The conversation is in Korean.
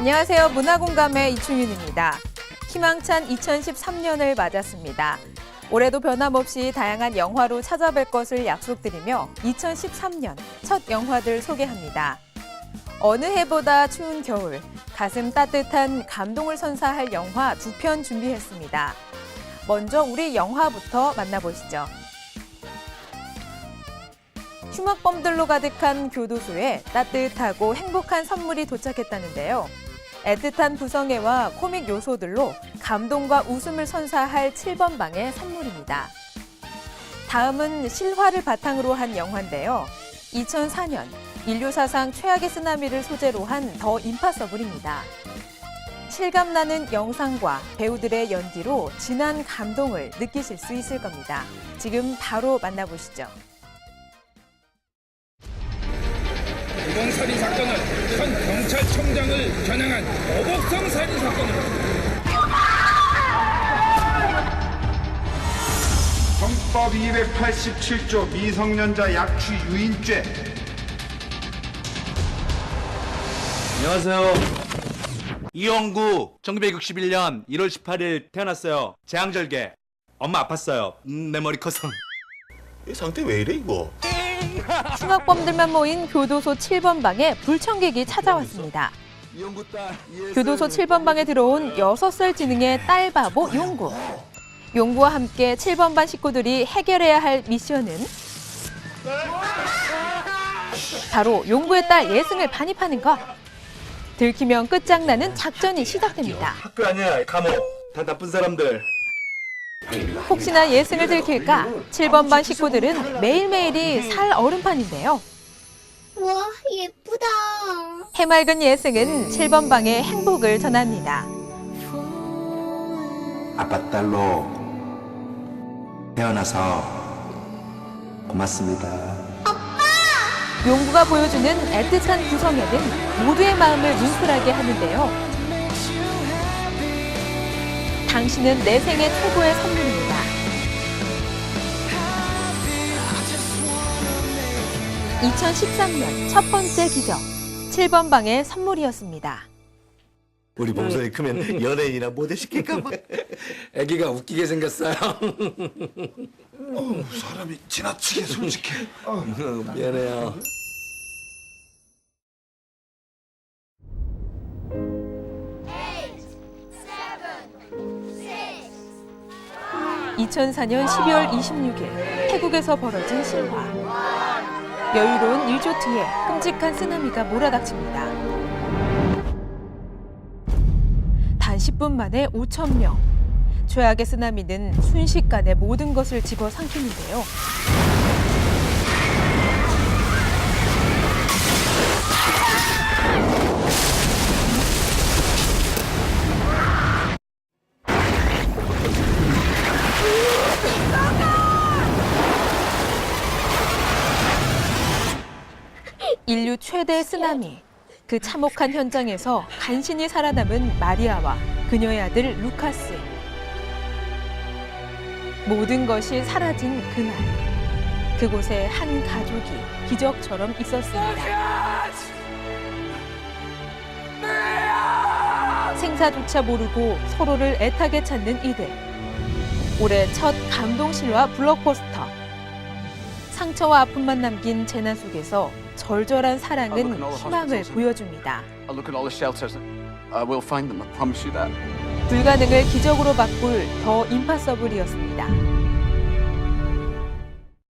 안녕하세요. 문화공감의 이충윤입니다. 희망찬 2013년을 맞았습니다. 올해도 변함없이 다양한 영화로 찾아뵐 것을 약속드리며 2013년 첫 영화들 소개합니다. 어느 해보다 추운 겨울, 가슴 따뜻한 감동을 선사할 영화 두 편 준비했습니다. 먼저 우리 영화부터 만나보시죠. 흉악범들로 가득한 교도소에 따뜻하고 행복한 선물이 도착했다는데요. 애틋한 구성애와 코믹 요소들로 감동과 웃음을 선사할 7번 방의 선물입니다. 다음은 실화를 바탕으로 한 영화인데요. 2004년 인류 사상 최악의 쓰나미를 소재로 한 더 임파서블입니다. 실감나는 영상과 배우들의 연기로 진한 감동을 느끼실 수 있을 겁니다. 지금 바로 만나보시죠. 이봉살인 사건은 현 경찰청장을 겨냥한 어복성 살인 사건으로 헌법 287조 미성년자 약취 유인죄 안녕하세요. 이영구 1961년 1월 18일 태어났어요. 재앙절개. 엄마 아팠어요. 음, 내 머리 커서. 이 상태 왜 이래 이거? 흉악범들만 모인 교도소 7번 방에 불청객이 찾아왔습니다. 교도소 7번 방에 들어온 6살 지능의 딸 바보 용구. 용구와 함께 7번 반 식구들이 해결해야 할 미션은 바로 용구의 딸 예승을 반입하는 것. 들키면 끝장나는 작전이 시작됩니다. 학교 아니야. 감옥. 다 나쁜 사람들. 혹시나 예승을 들킬까 7번 반 식구들은 매일매일이 살 얼음판인데요. 와 예쁘다. 해맑은 예승은 7번 방의 행복을 전합니다. 아빠 딸로 태어나서 고맙습니다. 용구가 보여주는 애틋한 구성에는 모두의 마음을 뭉클하게 하는데요. 당신은 내 생애 최고의 선물입니다. (2013년) 첫 번째 기적 7번 방의 선물이었습니다. 우리 봉선이 크면 연예인이나 모델 시킬까 봐. 아기가 웃기게 생겼어요. 사람이 지나치게 솔직해 미안해요. (2004년 12월 26일) 태국에서 벌어진 실화 여유로운 일조 뒤에 끔찍한 쓰나미가 몰아닥칩니다. 단 10분 만에 5천 명. 최악의 쓰나미는 순식간에 모든 것을 집어삼키는데요. 인류 최대 쓰나미. 그 참혹한 현장에서 간신히 살아남은 마리아와 그녀의 아들 루카스. 모든 것이 사라진 그날. 그곳에 한 가족이 기적처럼 있었습니다. 생사조차 모르고 서로를 애타게 찾는 이들. 올해 첫 감동 실화 블록버스터. 상처와 아픔만 남긴 재난 속에서 절절한 사랑은 희망을 보여줍니다. 불가능을 기적으로 바꿀 더 임파서블이었습니다.